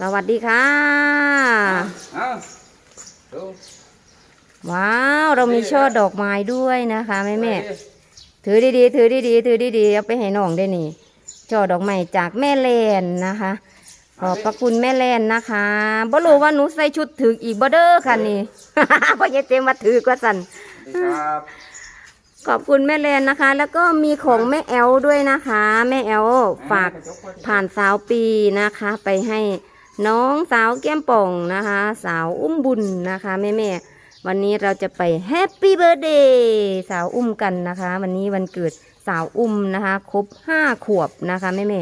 สวัสดีค่ะ เอาดู ว้าว เรามีช่อดอกไม้ด้วยนะคะแม่แม่ถือดีๆถือดีๆถือดีๆเอาไปให้น้องได้นี่ช่อดอกไม้จากแม่แลนนะคะ ขอบพระคุณแม่แลนนะคะบ่รู้ว่าหนูใส่ชุดถืออีกบ่เด้อค่ะนี่พราะยเต็มมาถือกว่าสันขอบคุณแม่แลนนะคะ แล้วก็มีของแม่แอลด้วยนะคะ แม่แอลฝากผ่านสาวปีนะคะ ไปให้ น้องสาวแก้มป่องนะคะ สาวอุ้มบุญนะคะแม่แม่ๆวันนี้เราจะไปแฮปปี้เบ t ร์ a เดย์สาวอุ้มกันนะคะ วันนี้วันเกิดสาวอุ้มนะคะครบห้าขวบนะคะแม่แม่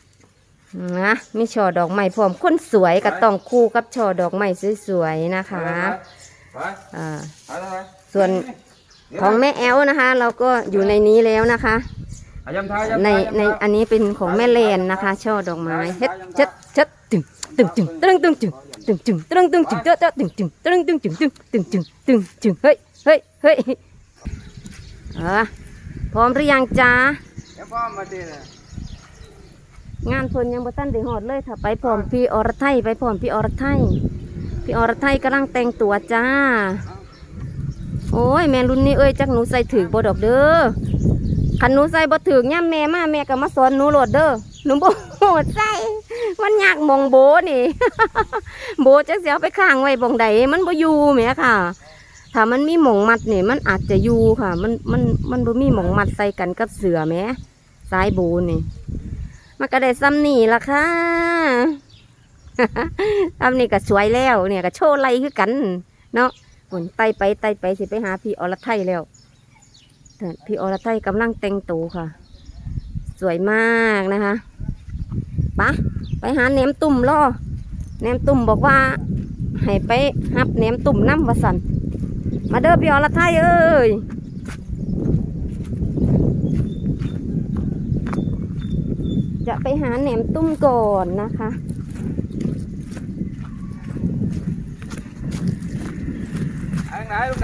ๆนะมีช่อดอกไม้พร้อมคนสวยก็ต้องคู่กับช่อดอกไม้สวยๆนะคะไปอ่าไปไปส่วนของแม่แอลนะคะ เราก็อยู่ในนี้แล้วนะคะอะยำท้ายยำท้ายในยำท้ายในอันนี้เป็นของแม่เลนนะคะ ช่อดอกไม้เฮ็ดเช็ดเช็ด ตึงตึงตึงตึงตึงตึงตึงตึงตึงตึงตึงเจ้าเจ้าตึงตึงตึงตึงตึงตึงตึงตึงตึงตึงเฮ้ยเฮ้ยเฮ้ยเอะพร้อมหรือยังจ้าเดี๋ยวพ่อมมาตีเลยงานเพนยังบ่ทันได้ฮอดเลยถ้าไปพร้อมพี่อรไทยไปพร้อมพี่อรไทยพี่อรไทยกำลังแต่งตัวจ้า โอ้ยแม่รุ่นนี้เอ้ยจักหนูใส่ถือบ่ดอกเด้อคันหนูใส่บ่ถือย่ำแม่มาแม่ก็มาสอนหนูโหลดเด้อ หนูโหดใส่มันยากมองโบนี่ โบจักเสียไปข้างไว้บ่งใดมันบ่อยู่แหมค่ะ ถ้ามันมีหมองมัดนี่มันอาจจะอยู่ค่ะ มันมันมันบ่มีหมองมัดใส่กันกับเสือแหมสายโบนี่มันก็ได้ซ้ำนี่ละค่ะซ้ำนี่ก็สวยแล้วเนี่ยก็โชว์ไหลคือกัน เนาะฝนไต่ไปไต่ไปสิไปหาพี่อรไทยแล้วพี่อรไทยกำลังแต่งตัวค่ะ สวยมากนะคะ ปะไปหาแหนมตุ่มล่อแหนมตุ่มบอกว่าให้ไปหับแหนมตุ่มน้ำวสันมาเด้อพี่อรไทยเอ้ยจะไปหาแหนมตุ้มก่อนนะคะอันไหนลูก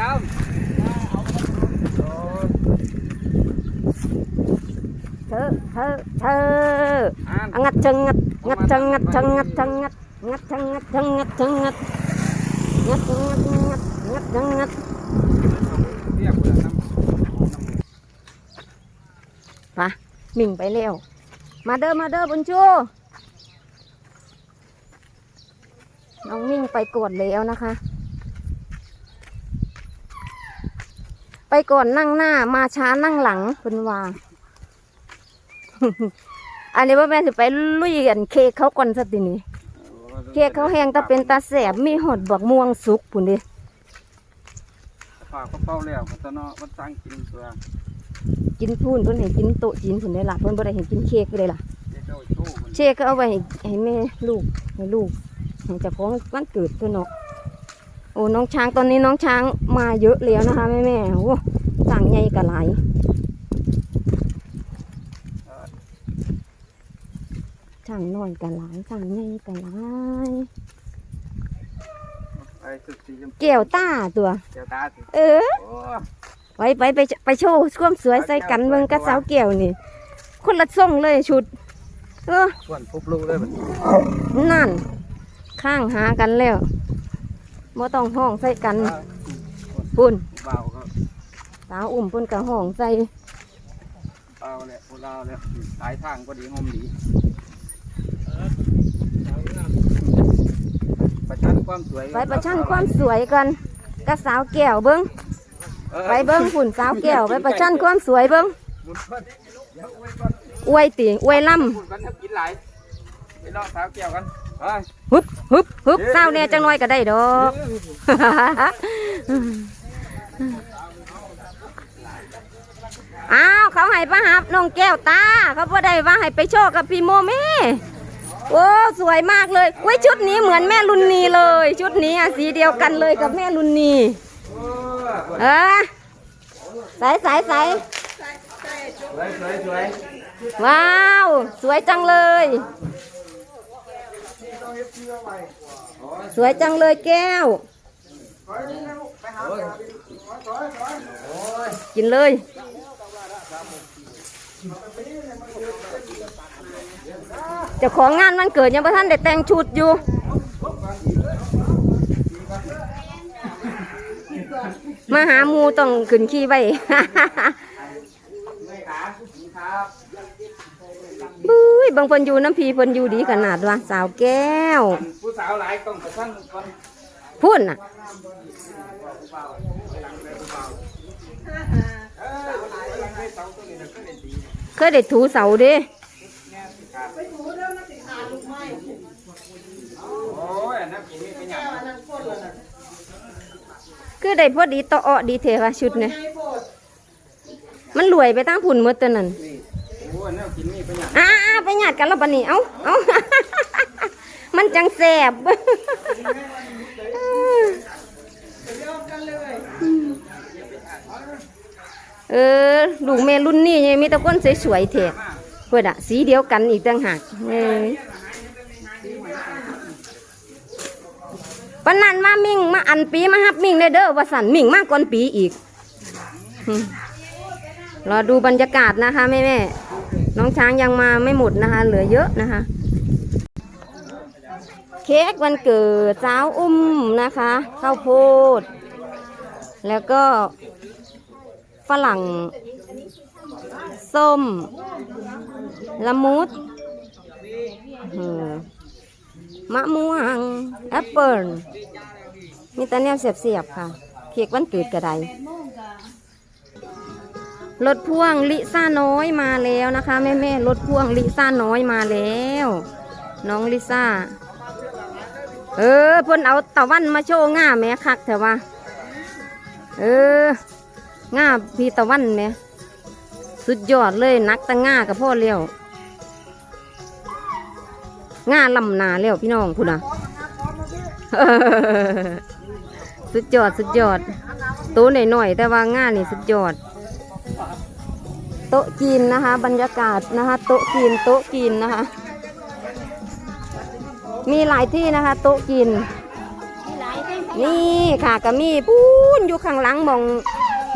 ดาวโอ้ยเธอเธอเธออ่านอะงัดจังงัดงัดจังงัดจังงัดจังงัดงัดจังงัดจังงัดจังงัดงัดงัดงัดงัดจังงัดเรียกเปลือกน้ำปะมิ่งไปเร็วมาเด้อมาเด้อบุญชูน้องมิ่งไปกดแล้วนะคะ ไปก่อนนั่งหน้ามาช้านั่งหลังเป็นว่า อันนี้ว่าแม่สิไปลุยกันเค้กเขาก่อนสักทีนี้เค้กเขาแห้งแต่เป็นตาแสบมีหอดบักม่วงสุกปุ่นดิฝากกระเป๋าแล้วมันตะเนาะมันสั่งกินตัวกินพูนเพิ่นให้กินโต๊ะจีนเพิ่นได้ละเพิ่นบ่ได้ให้กินเค้กเลยล่ะเดี๋ยวเจ้าโชว์มันเค้กก็เอาไว้ให้ให้แม่ลูกให้ลูกให้เจ้าของวันเกิดเพิ่นเนาะโอ้น้องช้างตอนนี้น้องช้างมาเยอะแล้วนะคะแม่แม่ๆโอ้สั่งใหญ่กะหลาย สั่งน้อยกะหลายสั่งใหญ่กะหลายไอ้สุดสีชมพูแก้วตาตัวเจ้าตาสิเออ โอ้ไปไปไปไปโชว์ความสวยใส่กันเบิ่งกับสาวแก้วนี่ คนละทรงเลยชุด เออ ส่วนปุ๊บลูกเลยมันนั่น ข้างหากันแล้วบ่ต้องห้องใส่กันปุ่นเบาก็สาวอุ่มปุ่นกับห้องใส่เบาแหละพวกเราแล้วสายทางก็ดีหอมดีประชัน ความสวยไปประชันความสวยกันกับสาวแก้วเบิ้งเออไปเบิ้งฝุ่นสาวแก้วไปประชันความสวยเบิ้งหมุนก่อนเดี๋ยวไว้ก่อนอวยตีอวยล่หมุนกันถ้ากินหลายไปลองสาวเกี่ยวกันไปำฮึบฮึบฮึบสาวเนี่ยจังน้อยก็ได้ดอกอ้าวเขาให้ประหับน้องแก้วตา เขาบ่ได้ว่าให้ไปโชว์กับพี่โมเม่ โอ้สวยมากเลยอุ้ยชุดนี้เหมือนแม่ลุนนีเลย ชุดนี้อะสีเดียวกันเลยกับแม่ลุนนีเออใส่ใส่ใส่สวยสวยสวยว้าว สวยจังเลย สวยจังเลยแก้ว กินเลย จ้าของงานวันเกิดยังบ่ทันได้แต่งชุดอยู่ มาหาหมูต้องขึ้นขี้ไว้ไม่ขาครับบุ้ยบางเพิ่นอยู่น้ำพีเพิ่นอยู่ดีขนาดว่าสาวแก้ว ผู้สาวหลายต้องกระชั้นก่อนพุ่นน่ะเออให้เสาตัวนี้นะก็ได้ดีเคยได้ถูเสาด้ โอ้ยอันนั้นกินนี่เป็นอย่างนั้น คือได้พอดีต่ออดีเทว่าชุดเนี่ยมันรวยไปตั้งพุ่นหมดตัวนั้นนี่โอ้ยอันนั้นกินนี่เป็นอย่างอ้าๆไปหยาดกันแล้วปะนี่เอ้าเอ้ามันจังแสบเออลูกแม่รุ่นนี้ยังมีแตะก้นสวยๆเถอะเพื่อนอะสีเดียวกันอีกต่างหากเอ้ย ปนนันมามิ่งมาอันปีมาฮับมิ่งเด้อว่าสันมิ่งมากกว่าปีอีกรอดูบรรยากาศนะคะแม่แม่น้องช้างยังมาไม่หมดนะคะ เหลือเยอะนะคะ เค้กวันเกิดสาอุ้มนะคะข้าวโพด แล้วก็ฝรั่ง ส้ม ละมุดเออ มะม่วงแอปเปิลมีแต่แนวเสียบๆค่ะ เค้กวันเกิดกระไดรถพ่วงลิซ่าน้อยมาแล้วนะคะแม่แม่รถพ่วงลิซ่าน้อยมาแล้ว น้องลิซ่า เออเพ่นเอาตะวันมาโชว์ง่าแม่คักเถอะว่าเออง่าพีตะวันไหมสุดยอดเลยนักตะง่ากับพ่อเลี้ยว ง่าลำนาเลี้ยวพี่น้องคุณนะสุดยอดสุดยอดโต๊ะหน่อยๆแต่ว่าง่านี่สุดยอด โต๊ะกินนะคะ บรรยากาศนะคะ โต๊ะกินโต๊ะกินนะคะ มีหลายที่นะคะ โต๊ะกิน นี่ค่ะกะมีปูนอยู่ข้างหลังมอง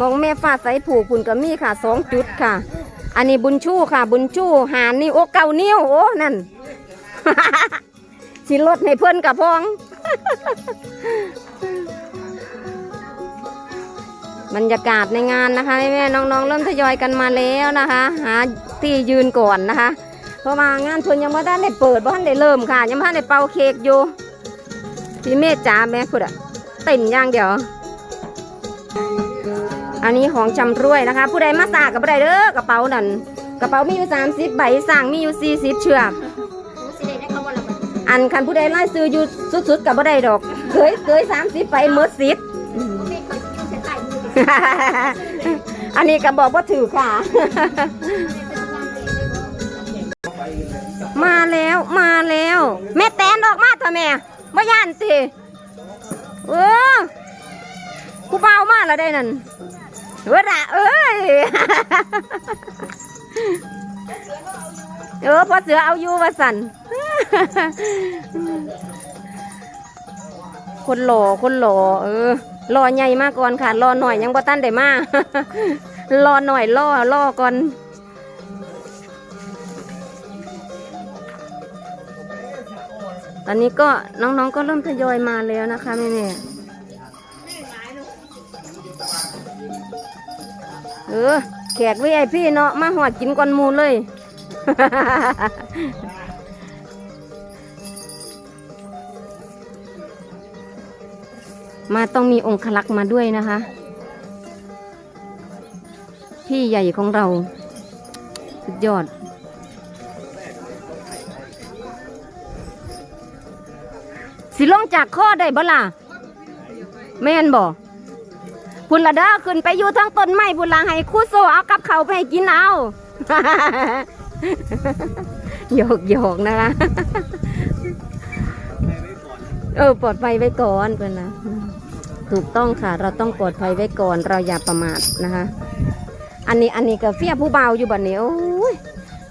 มองแม่ฟ้าใสผูกปุ่นกะมีค่ะสองจุดค่ะ อันนี้บุญชูค่ะ บุญชูหานี่โอ้เก่านิ้วโอ้นั่น สิลดให้เพิ่อนกับพอง บรรยากาศในงานนะคะแม่ๆน้องๆ เริ่มทยอยกันมาแล้วนะคะ หาที่ยืนก่อนนะคะ เพราะว่างานเพิ่นยังไม่ได้เปิดบ่ทันได้เริ่มค่ะ ยังไม่ทันได้เป่าเค้กอยู่พี่เมฆจ้าแม่คุณอะเต้นย่างเดียวอันนี้ของจำรวยนะคะ ผู้ใดมาสากกับผู้ใดเด้อกระเป๋านั่นกระเป๋ามีอยู่ 30 ใบสั่งมีอยู่ 40 เชือก อันคันผู้ใดไล่ซื้ออยู่สุดๆกับผู้ใดดอก เคยเคย30ไปเมื่อสิบอันนี้ก็บอกว่าถือค่ะ มาแล้วมาแล้ว แม่แตนออกมาเถอะแม่มาย่านสิเออกูเบามาแล้วได้นั่นเวละเอ้ยเออพอเสือเอาอยู่ว่าสัน คนหล่อคนหล่อเออรอใหญ่มากก่อนค่ะรอหน่อยยังบ่ตันได้มากรอหน่อยรอรอก่อนตอนนี้ก็น้องๆก็เริ่มทยอยมาแล้วนะคะแม่แม่เออแขกวิไอพี่เนาะมาหอดกินก่อนหมูเลย มาต้องมีองคลักษ์มาด้วยนะคะ พี่ใหญ่ของเราสุดยอด สิลงจากข้อได้บ่ล่ะแม่นบ่พุ่นละเด้อขึ้นไปอยู่ทั้งต้นไม้พุ่นละให้คู่โซเอากับเขาไปให้กินเอาหยอกหยอกนะคะ เออปลอดภัยไว้ก่อนเป็นนะ ถูกต้องค่ะ เราต้องปลอดภัยไว้ก่อน เราอย่าประมาทนะคะ อันนี้อันนี้ก็เฟียผู้เบาอยู่บัดนี้โอ้ย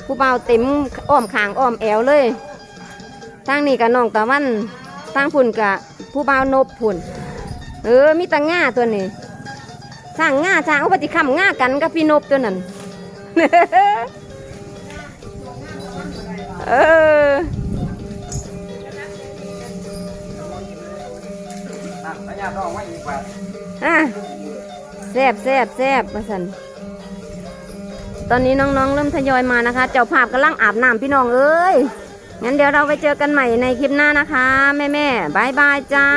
ผู้เบาเต็มอ้อมขางอ้อมแอวเลยทางนี้กับน้องตะวันทางพุ่นกับผู้เบานบพุ่น เออมีตาง่าตัวนี้สร้างง่าสร้างอุปติคำง่ากันกับพี่นบตัวนั้น เออ อนั่นสัญญาต้องไว้อีกว่าอะแซบแซบแซบมาสันตอนนี้น้องๆ เริ่มทยอยมานะคะ เจ้าภาพกำลังอาบน้ำพี่น้องเอ้ย งั้นเดี๋ยวเราไปเจอกันใหม่ในคลิปหน้านะคะ แม่แม่ๆบายบายจ้า